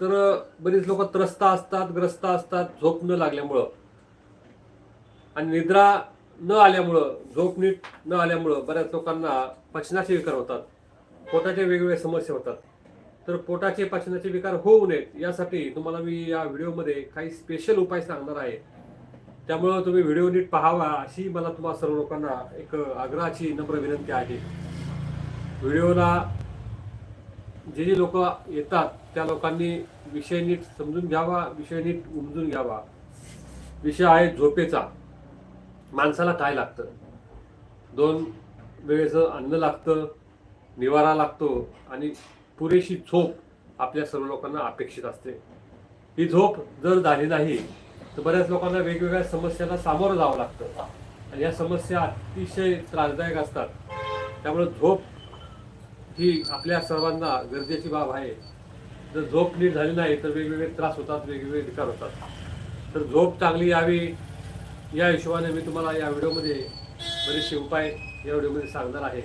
तर बरीच लोक त्रस्त असतात ग्रस्त असतात झोप न लागल्यामुळं. आणि निद्रा न आल्यामुळं झोप नीट न आल्यामुळं बऱ्याच लोकांना पचनाचे विकार होतात. पोटाच्या वेगवेगळ्या समस्या होतात. तर पोटाचे पचनाचे विकार होऊ नयेत यासाठी तुम्हाला मी या व्हिडिओमध्ये काही स्पेशल उपाय सांगणार आहे. त्यामुळं तुम्ही व्हिडिओ नीट पाहावा अशी मला तुम्हाला सर्व लोकांना एक आग्रहाची नम्र विनंती आहे. व्हिडिओला जे जे लोक येतात त्या लोकांनी विषय नीट समजून घ्यावा विषय नीट उमजून घ्यावा. विषय आहे झोपेचा. माणसाला काय लागतं? दोन वेळेचं अन्न लागतं निवारा लागतो आणि पुरेशी झोप आपल्या सर्व लोकांना अपेक्षित असते. ही झोप जर झाली नाही तर बऱ्याच लोकांना वेगवेगळ्या समस्यांना सामोरं जावं लागतं. आणि या समस्या अतिशय त्रासदायक असतात. त्यामुळे झोप ही आपल्या सर्वांना गरजेची बाब आहे. जर झोप नीट झाली नाही तर वेगवेगळे त्रास होतात वेगवेगळे विकार होतात. तर झोप चांगली यावी या हिशोबाने मी तुम्हाला या व्हिडिओमध्ये बरेचसे उपाय या व्हिडिओमध्ये सांगणार आहे.